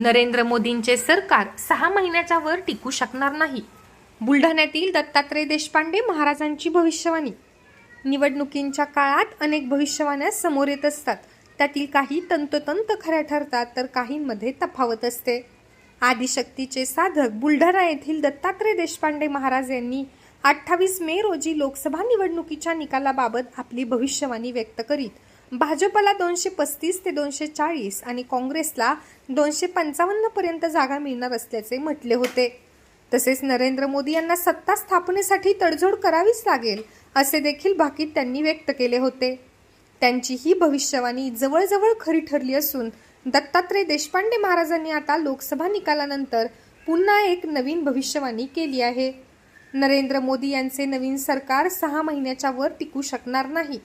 Narendra मोदींचे सरकार सहा महिन्याच्या वर टिकू शकणार नाही. बुलढाण्यातील दत्तात्रय देशपांडे महाराजांची भविष्यवाणी. निवडणुकींच्या काळात अनेक भविष्यवाण्या समोर येत असतात. त्यातील काही तंतोतंत खऱ्या ठरतात तर काहींमध्ये तफावत असते. आदिशक्तीचे साधक बुलढाणा येथील दत्तात्रय देशपांडे महाराज यांनी अठ्ठावीस मे रोजी लोकसभा निवडणुकीच्या निकालाबाबत आपली भविष्यवाणी व्यक्त करीत भाजपला दोनशे पस्तीस ते दोनशे चाळीस आणि काँग्रेसला दोनशे पंचावन्न पर्यंत जागा मिळणार असल्याचे म्हटले होते. तसेच नरेंद्र मोदी यांना सत्ता स्थापनेसाठी तडजोड करावीच लागेल असे देखील भाकीत त्यांनी व्यक्त केले होते. त्यांची ही भविष्यवाणी जवळजवळ खरी ठरली असून दत्तात्रय देशपांडे महाराजांनी आता लोकसभा निकालानंतर पुन्हा एक नवीन भविष्यवाणी केली आहे. नरेंद्र मोदी यांचे नवीन सरकार सहा महिन्याच्या वर टिकू शकणार नाही.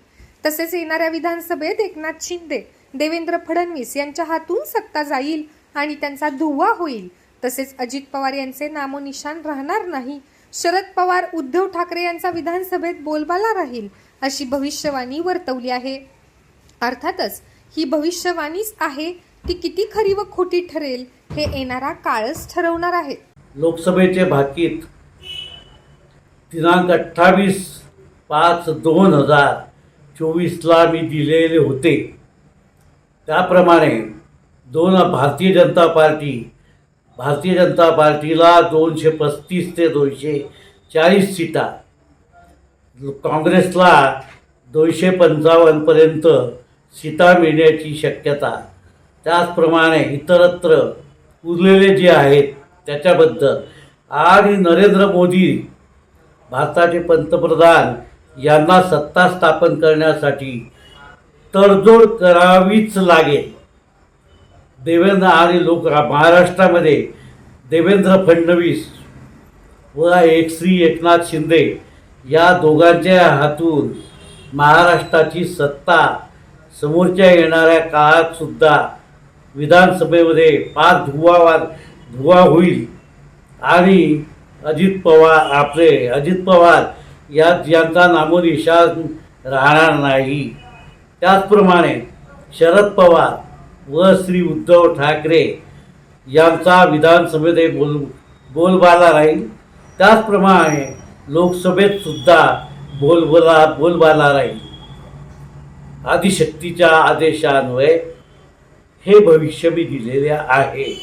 तसेच येणाऱ्या विधानसभेत एकनाथ शिंदे देवेंद्र फडणवीस यांच्या हातून सत्ता जाईल आणि त्यांचा धुव्वा होईल. तसेच अजित पवार यांचे नामोनिशान राहणार नाही. शरद पवार उद्धव ठाकरे यांचा विधानसभेत बोलबाला राहील अशी भविष्यवाणी वर्तवली आहे. अर्थातच ही भविष्यवाणीच आहे ती किती खरी व खोटी ठरेल हे येणारा काळच ठरवणार आहे. लोकसभेचे भाकीत दिनांक अठ्ठावीस पाच दोन हजार चोवीसला मी दिलेले होते. त्याप्रमाणे दोन भारतीय जनता पार्टी भारतीय जनता पार्टीला दोनशे पस्तीस ते दोनशे चाळीस सीटा काँग्रेसला दोनशे पंचावन्नपर्यंत सीटा मिळण्याची शक्यता त्याचप्रमाणे इतरत्र उरलेले जे आहेत त्याच्याबद्दल. आणि नरेंद्र मोदी भारताचे पंतप्रधान यांना सत्ता स्थापन करण्यासाठी तडजोड करावीच लागेल. देवेंद्र आणि लोक महाराष्ट्रामध्ये देवेंद्र फडणवीस व एक श्री एकनाथ शिंदे या दोघांच्या हातून महाराष्ट्राची सत्ता समोरच्या येणाऱ्या काळात सुद्धा विधानसभेमध्ये फार धुवावाद धुवा होईल. आणि अजित पवार आपले अजित पवार यात यांचा नामोनिशाण राहणार नाही. त्याचप्रमाणे शरद पवार व श्री उद्धव ठाकरे यांचा विधानसभेत बोल बोलबाला राहील. त्याचप्रमाणे लोकसभेत सुद्धा बोलबोला बोलबाला राहील. आदिशक्तीच्या आदेशान्वये हे भविष्य मी दिलेले आहे.